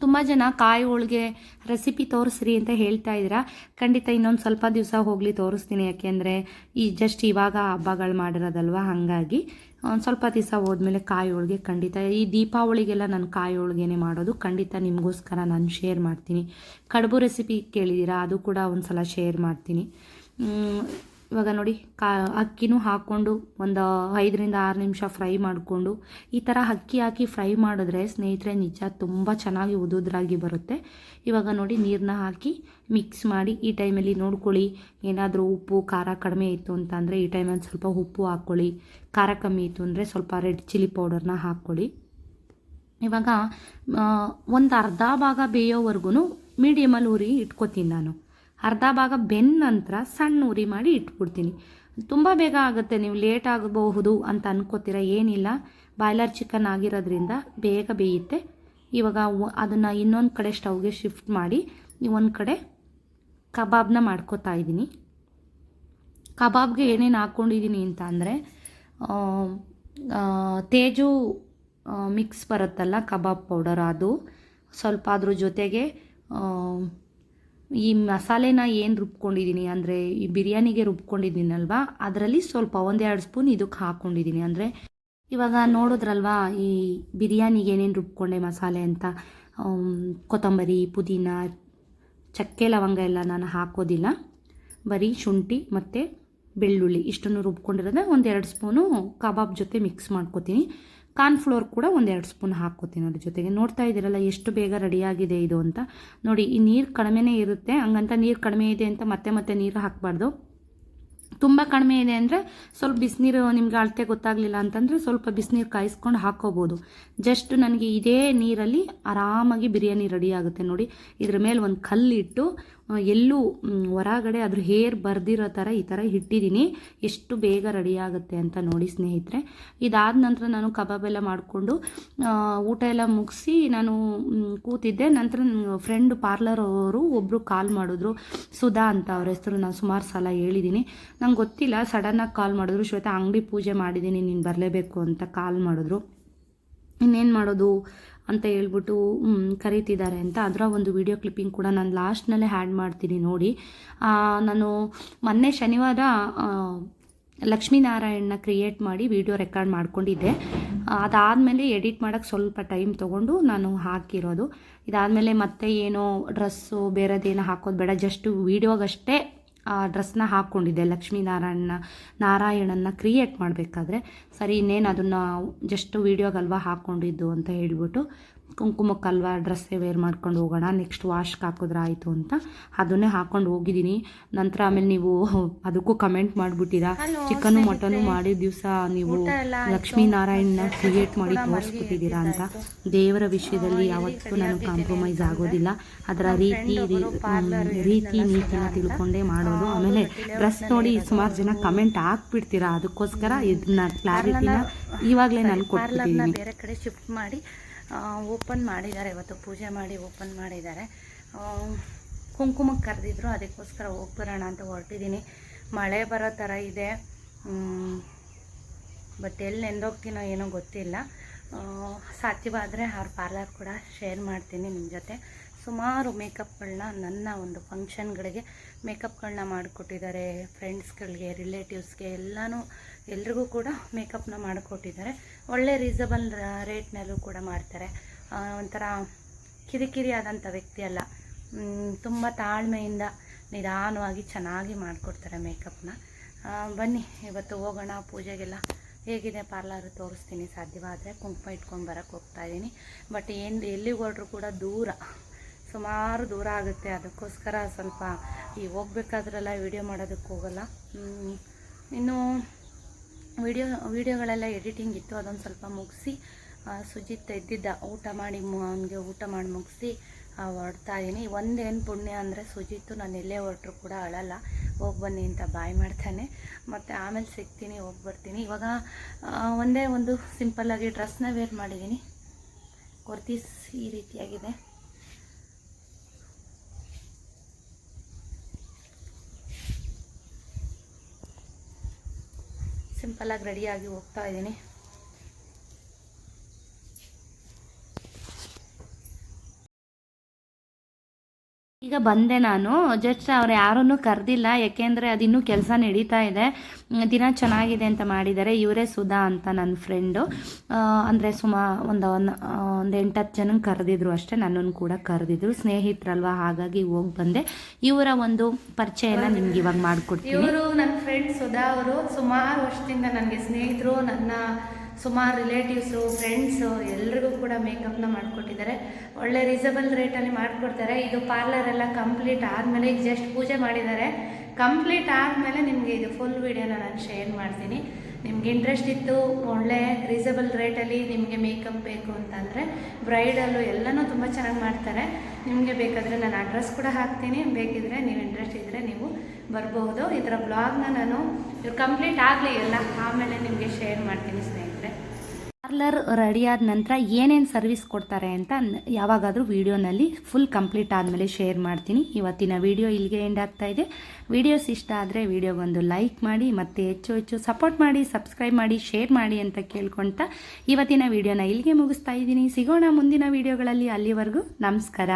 ತುಂಬ ಜನ ಕಾಯಿ ಹೋಳಿಗೆ ರೆಸಿಪಿ ತೋರಿಸ್ರಿ ಅಂತ ಹೇಳ್ತಾ ಇದ್ದೀರಾ. ಖಂಡಿತ ಇನ್ನೊಂದು ಸ್ವಲ್ಪ ದಿವಸ ಹೋಗಲಿ ತೋರಿಸ್ತೀನಿ ಯಾಕೆಂದರೆ ಈ ಜಸ್ಟ್ ಇವಾಗ ಹಬ್ಬಗಳು ಮಾಡಿರೋದಲ್ವ, ಹಾಗಾಗಿ. ಒಂದು ಸ್ವಲ್ಪ ದಿವಸ ಹೋದ್ಮೇಲೆ ಕಾಯಿ ಹೋಳಿಗೆ ಖಂಡಿತ. ಈ ದೀಪಾವಳಿಗೆಲ್ಲ ನಾನು ಕಾಯಿ ಹೋಳಿಗೆನೆ ಮಾಡೋದು, ಖಂಡಿತ ನಿಮಗೋಸ್ಕರ ನಾನು ಶೇರ್ ಮಾಡ್ತೀನಿ. ಕಡುಬು ರೆಸಿಪಿ ಕೇಳಿದ್ದೀರಾ, ಅದು ಕೂಡ ಒಂದು ಸಲ ಶೇರ್ ಮಾಡ್ತೀನಿ ಇವಾಗ ನೋಡಿ, ಕಾ, ಅಕ್ಕಿನೂ ಹಾಕ್ಕೊಂಡು ಒಂದು ಐದರಿಂದ ಆರು ನಿಮಿಷ ಫ್ರೈ ಮಾಡಿಕೊಂಡು, ಈ ಥರ ಅಕ್ಕಿ ಹಾಕಿ ಫ್ರೈ ಮಾಡಿದ್ರೆ ಸ್ನೇಹಿತರೆ ನಿಜ ತುಂಬ ಚೆನ್ನಾಗಿ ಉದುದ್ರಾಗಿ ಬರುತ್ತೆ. ಇವಾಗ ನೋಡಿ ನೀರನ್ನ ಹಾಕಿ ಮಿಕ್ಸ್ ಮಾಡಿ, ಈ ಟೈಮಲ್ಲಿ ನೋಡ್ಕೊಳ್ಳಿ, ಏನಾದರೂ ಉಪ್ಪು, ಖಾರ ಕಡಿಮೆ ಇತ್ತು ಅಂತ ಅಂದರೆ ಈ ಟೈಮಲ್ಲಿ ಸ್ವಲ್ಪ ಉಪ್ಪು ಹಾಕ್ಕೊಳ್ಳಿ, ಖಾರ ಕಮ್ಮಿ ಇತ್ತು ಅಂದರೆ ಸ್ವಲ್ಪ ರೆಡ್ ಚಿಲ್ಲಿ ಪೌಡರ್ನ ಹಾಕ್ಕೊಳ್ಳಿ. ಇವಾಗ ಒಂದು ಅರ್ಧ ಭಾಗ ಬೇಯೋವರೆಗೂ ಮೀಡಿಯಮಲ್ಲಿ ಉರಿ ಇಟ್ಕೋತೀನಿ ನಾನು. ಅರ್ಧ ಭಾಗ ಬೆಂದ ನಂತರ ಸಣ್ಣ ಉರಿ ಮಾಡಿ ಇಟ್ಬಿಡ್ತೀನಿ. ತುಂಬ ಬೇಗ ಆಗುತ್ತೆ, ನೀವು ಲೇಟ್ ಆಗಬಹುದು ಅಂತ ಅನ್ಕೋತೀರ, ಏನಿಲ್ಲ. ಬಾಯ್ಲರ್ ಚಿಕನ್ ಆಗಿರೋದ್ರಿಂದ ಬೇಗ ಬೇಯುತ್ತೆ. ಇವಾಗ ಅದನ್ನು ಇನ್ನೊಂದು ಕಡೆ ಸ್ಟವ್ಗೆ ಶಿಫ್ಟ್ ಮಾಡಿ ಒಂದು ಕಡೆ ಕಬಾಬ್ನ ಮಾಡ್ಕೋತಾ ಇದ್ದೀನಿ. ಕಬಾಬ್ಗೆ ಏನೇನು ಹಾಕ್ಕೊಂಡಿದ್ದೀನಿ ಅಂತ ಅಂದರೆ ತೇಜು ಮಿಕ್ಸ್ ಬರುತ್ತಲ್ಲ ಕಬಾಬ್ ಪೌಡರ್ ಅದು. ಸ್ವಲ್ಪ ಅದ್ರ ಜೊತೆಗೆ ಈ ಮಸಾಲೆನ ಏನು ರುಬ್ಕೊಂಡಿದ್ದೀನಿ ಅಂದರೆ ಈ ಬಿರಿಯಾನಿಗೆ ರುಬ್ಕೊಂಡಿದ್ದೀನಲ್ವಾ? ಅದರಲ್ಲಿ ಸ್ವಲ್ಪ ಒಂದೆರಡು ಸ್ಪೂನ್ ಇದಕ್ಕೆ ಹಾಕ್ಕೊಂಡಿದ್ದೀನಿ ಅಂದರೆ ಇವಾಗ ನೋಡಿದ್ರಲ್ವಾ, ಈ ಬಿರಿಯಾನಿಗೆ ಏನೇನು ರುಬ್ಕೊಂಡೆ ಮಸಾಲೆ ಅಂತ? ಕೊತ್ತಂಬರಿ, ಪುದೀನ, ಚಕ್ಕೆ, ಲವಂಗ ಎಲ್ಲ ನಾನು ಹಾಕೋದಿಲ್ಲ. ಬರೀ ಶುಂಠಿ ಮತ್ತು ಬೆಳ್ಳುಳ್ಳಿ ಇಷ್ಟನ್ನು ರುಬ್ಕೊಂಡಿರೋದೆ ಒಂದೆರಡು ಸ್ಪೂನು ಕಬಾಬ್ ಜೊತೆ ಮಿಕ್ಸ್ ಮಾಡ್ಕೊತೀನಿ. ಕಾರ್ನ್ಫ್ಲೋರ್ ಕೂಡ ಒಂದೆರಡು ಸ್ಪೂನ್ ಹಾಕ್ಕೋತೀನಿ ಅದ್ರ ಜೊತೆಗೆ. ನೋಡ್ತಾ ಇದ್ದೀರಲ್ಲ, ಎಷ್ಟು ಬೇಗ ರೆಡಿಯಾಗಿದೆ ಇದು ಅಂತ. ನೋಡಿ, ಈ ನೀರು ಕಡಿಮೆನೇ ಇರುತ್ತೆ. ಹಂಗಂತ ನೀರು ಕಡಿಮೆ ಇದೆ ಅಂತ ಮತ್ತೆ ಮತ್ತೆ ನೀರು ಹಾಕಬಾರ್ದು. ತುಂಬ ಕಡಿಮೆ ಇದೆ ಅಂದರೆ ಸ್ವಲ್ಪ ಬಿಸಿನೀರು ನಿಮ್ಗೆ ಅಳತೆ ಗೊತ್ತಾಗಲಿಲ್ಲ ಅಂತಂದರೆ ಸ್ವಲ್ಪ ಬಿಸಿನೀರು ಕಾಯಿಸ್ಕೊಂಡು ಹಾಕ್ಕೋಬೋದು. ಜಸ್ಟ್ ನನಗೆ ಇದೇ ನೀರಲ್ಲಿ ಆರಾಮಾಗಿ ಬಿರಿಯಾನಿ ರೆಡಿ ಆಗುತ್ತೆ ನೋಡಿ. ಇದ್ರ ಮೇಲೆ ಒಂದು ಕಲ್ಲಿಟ್ಟು ಎಲ್ಲೂ ಹೊರಗಡೆ ಅದ್ರ ಹೇರ್ ಬರ್ದಿರೋ ಥರ ಈ ಥರ ಇಟ್ಟಿದ್ದೀನಿ. ಎಷ್ಟು ಬೇಗ ರೆಡಿ ಆಗುತ್ತೆ ಅಂತ ನೋಡಿ ಸ್ನೇಹಿತರೆ. ಇದಾದ ನಂತರ ನಾನು ಕಬಾಬ್ ಎಲ್ಲ ಮಾಡಿಕೊಂಡು ಊಟ ಎಲ್ಲ ಮುಗಿಸಿ ನಾನು ಕೂತಿದ್ದೆ. ನಂತರ ಫ್ರೆಂಡ್ ಪಾರ್ಲರ್ ಅವರು ಒಬ್ಬರು ಕಾಲ್ ಮಾಡಿದ್ರು. ಸುಧಾ ಅಂತ ಅವ್ರ ಹೆಸರು ನಾನು ಸುಮಾರು ಸಲ ಹೇಳಿದ್ದೀನಿ. ನಂಗೆ ಗೊತ್ತಿಲ್ಲ ಸಡನ್ನಾಗಿ ಕಾಲ್ ಮಾಡಿದ್ರು. ಶ್ವೇತಾ ಅಂಗಡಿ ಪೂಜೆ ಮಾಡಿದ್ದೀನಿ, ನೀನು ಬರಲೇಬೇಕು ಅಂತ ಕಾಲ್ ಮಾಡಿದ್ರು. ಇನ್ನೇನು ಮಾಡೋದು? ಅಂತ ಹೇಳ್ಬಿಟ್ಟು ಕರೀತಿದ್ದಾರೆ ಅಂತ. ಅದರ ಒಂದು ವಿಡಿಯೋ ಕ್ಲಿಪ್ಪಿಂಗ್ ಕೂಡ ನಾನು ಲಾಸ್ಟ್ನಲ್ಲೇ ಹ್ಯಾಡ್ ಮಾಡ್ತೀನಿ ನೋಡಿ. ನಾನು ಮೊನ್ನೆ ಶನಿವಾರ ಲಕ್ಷ್ಮೀನಾರಾಯಣನ ಕ್ರಿಯೇಟ್ ಮಾಡಿ ವಿಡಿಯೋ ರೆಕಾರ್ಡ್ ಮಾಡ್ಕೊಂಡಿದ್ದೆ. ಅದಾದಮೇಲೆ ಎಡಿಟ್ ಮಾಡೋಕ್ಕೆ ಸ್ವಲ್ಪ ಟೈಮ್ ತೊಗೊಂಡು ನಾನು ಹಾಕಿರೋದು. ಇದಾದಮೇಲೆ ಮತ್ತೆ ಏನೋ ಡ್ರೆಸ್ಸು ಬೇರೆದೇನೋ ಹಾಕೋದು ಬೇಡ ಜಸ್ಟ್ ವೀಡಿಯೋಗಷ್ಟೇ ಆ ಡ್ರೆಸ್ನ ಹಾಕ್ಕೊಂಡಿದ್ದೆ ಲಕ್ಷ್ಮೀನಾರಾಯಣ ನಾರಾಯಣನ ಕ್ರಿಯೇಟ್ ಮಾಡಬೇಕಾದ್ರೆ ಸರಿ ಇನ್ನೇನು ಅದನ್ನು ಜಸ್ಟ್ ವೀಡಿಯೋಗಲ್ವ ಹಾಕ್ಕೊಂಡಿದ್ದು ಅಂತ ಹೇಳ್ಬಿಟ್ಟು ಕುಂಕುಮಕ್ಕಲ್ವಾ ಡ್ರೆಸ್ಸೇ ವೇರ್ ಮಾಡ್ಕೊಂಡು ಹೋಗೋಣ ನೆಕ್ಸ್ಟ್ ವಾಶ್ಗೆ ಹಾಕಿದ್ರೆ ಆಯಿತು ಅಂತ ಅದನ್ನೇ ಹಾಕೊಂಡು ಹೋಗಿದ್ದೀನಿ. ನಂತರ ಆಮೇಲೆ ನೀವು ಅದಕ್ಕೂ ಕಮೆಂಟ್ ಮಾಡಿಬಿಟ್ಟಿರಾ. ಚಿಕನು ಮಟನು ಮಾಡಿದ ದಿವಸ ನೀವು ಲಕ್ಷ್ಮೀನಾರಾಯಣನ ಕ್ರಿಯೇಟ್ ಮಾಡಿ ತೋರಿಸ್ಬಿಟ್ಟಿದ್ದೀರಾ ಅಂತ. ದೇವರ ವಿಷಯದಲ್ಲಿ ಯಾವತ್ತೂ ನಾನು ಕಾಂಪ್ರಮೈಸ್ ಆಗೋದಿಲ್ಲ. ಅದರ ರೀತಿ ರೀತಿ ನೀತಿನ ತಿಳ್ಕೊಂಡೇ ಮಾಡೋದು. ಆಮೇಲೆ ಡ್ರೆಸ್ ನೋಡಿ ಸುಮಾರು ಜನ ಕಮೆಂಟ್ ಹಾಕ್ಬಿಡ್ತೀರಾ? ಅದಕ್ಕೋಸ್ಕರ ಇದನ್ನ ಕ್ಲಾರಿಟಿನ ಇವಾಗಲೇ ನಾನು ಕೊಡ್ತೀನಿ ಬೇರೆ ಕಡೆ ಶಿಫ್ಟ್ ಮಾಡಿ ಓಪನ್ ಮಾಡಿದ್ದಾರೆ, ಇವತ್ತು ಪೂಜೆ ಮಾಡಿ ಓಪನ್ ಮಾಡಿದ್ದಾರೆ. ಕುಂಕುಮಕ್ಕೆ ಕರೆದಿದ್ರು, ಅದಕ್ಕೋಸ್ಕರ ಹೋಗ್ಬರೋಣ ಅಂತ ಹೊರಟಿದ್ದೀನಿ. ಮಳೆ ಬರೋ ಥರ ಇದೆ. ಬಟ್ ಎಲ್ಲಿ ನೆಂದೋಗ್ತೀನೋ ಏನೋ ಗೊತ್ತಿಲ್ಲ. ಸಾಧ್ಯವಾದರೆ ಅವ್ರ ಪಾರ್ಲರ್ ಕೂಡ ಶೇರ್ ಮಾಡ್ತೀನಿ ನಿಮ್ಮ ಜೊತೆ. ಸುಮಾರು ಮೇಕಪ್ಗಳನ್ನ ನನ್ನ ಒಂದು ಫಂಕ್ಷನ್ಗಳಿಗೆ ಮೇಕಪ್ಗಳನ್ನ ಮಾಡಿಕೊಟ್ಟಿದ್ದಾರೆ ಫ್ರೆಂಡ್ಸ್ಗಳಿಗೆ ರಿಲೇಟಿವ್ಸ್ಗೆ ಎಲ್ಲನೂ ಎಲ್ರಿಗೂ ಕೂಡ ಮೇಕಪ್ನ ಮಾಡಿಕೊಟ್ಟಿದ್ದಾರೆ. ಒಳ್ಳೆ ರೀಸಬಲ್ ರೇಟ್ನಲ್ಲೂ ಕೂಡ ಮಾಡ್ತಾರೆ. ಒಂಥರ ಕಿರಿಕಿರಿ ಆದಂಥ ವ್ಯಕ್ತಿ ಅಲ್ಲ. ತುಂಬ ತಾಳ್ಮೆಯಿಂದ ನಿಧಾನವಾಗಿ ಚೆನ್ನಾಗಿ ಮಾಡಿಕೊಡ್ತಾರೆ ಮೇಕಪ್ನ. ಬನ್ನಿ, ಇವತ್ತು ಹೋಗೋಣ, ಪೂಜೆಗೆಲ್ಲ ಹೇಗಿದೆ ಪಾರ್ಲರ್ ತೋರಿಸ್ತೀನಿ, ಸಾಧ್ಯವಾದರೆ ಕುಂಕುಮ ಇಟ್ಕೊಂಡು ಬರೋಕ್ಕೆ ಹೋಗ್ತಾ ಇದ್ದೀನಿ. ಬಟ್ ಏನು, ಎಲ್ಲಿಗೆ ಹೊರಟ್ರು ಕೂಡ ದೂರ. ಸುಮಾರು ದೂರ ಆಗುತ್ತೆ. ಅದಕ್ಕೋಸ್ಕರ ಸ್ವಲ್ಪ ಈ ಹೋಗ್ಬೇಕಾದ್ರೆಲ್ಲ ವೀಡಿಯೋ ಮಾಡೋದಕ್ಕೆ ಹೋಗಲ್ಲ. ಇನ್ನು ವಿಡಿಯೋ ವೀಡಿಯೋಗಳೆಲ್ಲ ಎಡಿಟಿಂಗ್ ಇತ್ತು. ಅದೊಂದು ಸ್ವಲ್ಪ ಮುಗಿಸಿ ಸುಜಿತ್ ಎದ್ದಿದ್ದ ಊಟ ಮಾಡಿ ಅವನಿಗೆ ಊಟ ಮಾಡಿ ಮುಗಿಸಿ ಹೊಡ್ತಾ ಇದ್ದೀನಿ ಒಂದೇನು ಪುಣ್ಯ ಅಂದರೆ ಸುಜಿತ್ತು ನಾನು ಎಲ್ಲೇ ಹೊರಟ್ರು ಕೂಡ ಅಳಲ್ಲ. ಹೋಗಿ ಬನ್ನಿ ಅಂತ ಬಾಯ್ ಮಾಡ್ತಾನೆ. ಮತ್ತು ಆಮೇಲೆ ಸಿಗ್ತೀನಿ, ಹೋಗಿ ಬರ್ತೀನಿ. ಇವಾಗ ಒಂದೇ ಒಂದು ಸಿಂಪಲ್ಲಾಗಿ ಡ್ರೆಸ್ನ ವೇರ್ ಮಾಡಿದ್ದೀನಿ ಕುರ್ತೀಸ್ ಈ ರೀತಿಯಾಗಿದೆ. ಸಿಂಪಲ್ಲಾಗಿ ರೆಡಿಯಾಗಿ ಹೋಗ್ತಾ ಇದ್ದೀನಿ. ಈಗ ಬಂದೆ ನಾನು. ಜಸ್ಟ್ ಅವ್ರು ಯಾರನ್ನೂ ಕರೆದಿಲ್ಲ. ಯಾಕೆಂದರೆ ಅದಿನ್ನೂ ಕೆಲಸ ನಡೀತಾ ಇದೆ. ದಿನ ಚೆನ್ನಾಗಿದೆ ಅಂತ ಮಾಡಿದ್ದಾರೆ. ಇವರೇ ಸುಧಾ ಅಂತ ನನ್ನ ಫ್ರೆಂಡು ಅಂದರೆ ಸುಮಾ ಒಂದು ಒಂದು ಎಂಟತ್ತು ಜನಕ್ಕೆ ಕರೆದಿದ್ರು ಅಷ್ಟೇ. ನನ್ನನ್ನು ಕೂಡ ಕರೆದಿದ್ರು. ಸ್ನೇಹಿತರಲ್ವಾ? ಹಾಗಾಗಿ ಹೋಗಿ ಬಂದೆ. ಇವರ ಒಂದು ಪರಿಚಯನ ನಿಮ್ಗೆ ಇವಾಗ ಮಾಡಿಕೊಡ್ತೀನಿ. ಇವರು ನನ್ನ ಫ್ರೆಂಡ್ ಸುಧಾ ಅವರು. ಸುಮಾರು ವರ್ಷದಿಂದ ನನಗೆ ಸ್ನೇಹಿತರು, ನನ್ನ ಸುಮಾರು ರಿಲೇಟಿವ್ಸು ಫ್ರೆಂಡ್ಸು ಎಲ್ರಿಗೂ ಕೂಡ ಮೇಕಪ್ನ ಮಾಡಿಕೊಟ್ಟಿದ್ದಾರೆ. ಒಳ್ಳೆ ರೀಸಬಲ್ ರೇಟಲ್ಲಿ ಮಾಡಿಕೊಡ್ತಾರೆ. ಇದು ಪಾರ್ಲರ್ ಎಲ್ಲ ಕಂಪ್ಲೀಟ್ ಆದಮೇಲೆ ಈಗ ಜಸ್ಟ್ ಪೂಜೆ ಮಾಡಿದ್ದಾರೆ. ಕಂಪ್ಲೀಟ್ ಆದಮೇಲೆ ನಿಮಗೆ ಇದು ಫುಲ್ ವೀಡಿಯೋನ ನಾನು ಶೇರ್ ಮಾಡ್ತೀನಿ. ನಿಮ್ಗೆ ಇಂಟ್ರೆಸ್ಟ್ ಇತ್ತು, ಒಳ್ಳೆ ರೀಸಬಲ್ ರೇಟಲ್ಲಿ ನಿಮಗೆ ಮೇಕಪ್ ಬೇಕು ಅಂತಂದರೆ ಬ್ರೈಡಲ್ಲು ಎಲ್ಲನೂ ತುಂಬ ಚೆನ್ನಾಗಿ ಮಾಡ್ತಾರೆ. ನಿಮಗೆ ಬೇಕಾದರೆ ನಾನು ಅಡ್ರೆಸ್ ಕೂಡ ಹಾಕ್ತೀನಿ. ಬೇಕಿದ್ರೆ ನೀವು ಇಂಟ್ರೆಸ್ಟ್ ಇದ್ದರೆ ನೀವು ಬರ್ಬೋದು. ಥರ ಬ್ಲಾಗ್ನ ನಾನು ಇವ್ರು ಕಂಪ್ಲೀಟ್ ಆಗಲಿ ಎಲ್ಲ, ಆಮೇಲೆ ನಿಮಗೆ ಶೇರ್ ಮಾಡ್ತೀನಿ ಸ್ನೇಹಿತರೆ. ಪಾರ್ಲರ್ ರೆಡಿ ಆದ ನಂತರ ಏನೇನು ಸರ್ವಿಸ್ ಕೊಡ್ತಾರೆ ಅಂತ ಯಾವಾಗಾದರೂ ವಿಡಿಯೋನಲ್ಲಿ ಫುಲ್ ಕಂಪ್ಲೀಟ್ ಆದಮೇಲೆ ಶೇರ್ ಮಾಡ್ತೀನಿ. ಇವತ್ತಿನ ವಿಡಿಯೋ ಇಲ್ಲಿಗೆ ಎಂಡ್ ಆಗ್ತಾ ಇದೆ. ವಿಡಿಯೋಸ್ ಇಷ್ಟ ಆದರೆ ವಿಡಿಯೋಗೊಂದು ಲೈಕ್ ಮಾಡಿ, ಮತ್ತು ಹೆಚ್ಚು ಹೆಚ್ಚು ಸಪೋರ್ಟ್ ಮಾಡಿ ಸಬ್ಸ್ಕ್ರೈಬ್ ಮಾಡಿ ಶೇರ್ ಮಾಡಿ ಅಂತ ಕೇಳ್ಕೊಳ್ತಾ ಇವತ್ತಿನ ವಿಡಿಯೋನ ಇಲ್ಲಿಗೆ ಮುಗಿಸ್ತಾ ಇದ್ದೀನಿ. ಸಿಗೋಣ ಮುಂದಿನ ವಿಡಿಯೋಗಳಲ್ಲಿ. ಅಲ್ಲಿವರೆಗೂ ನಮಸ್ಕಾರ.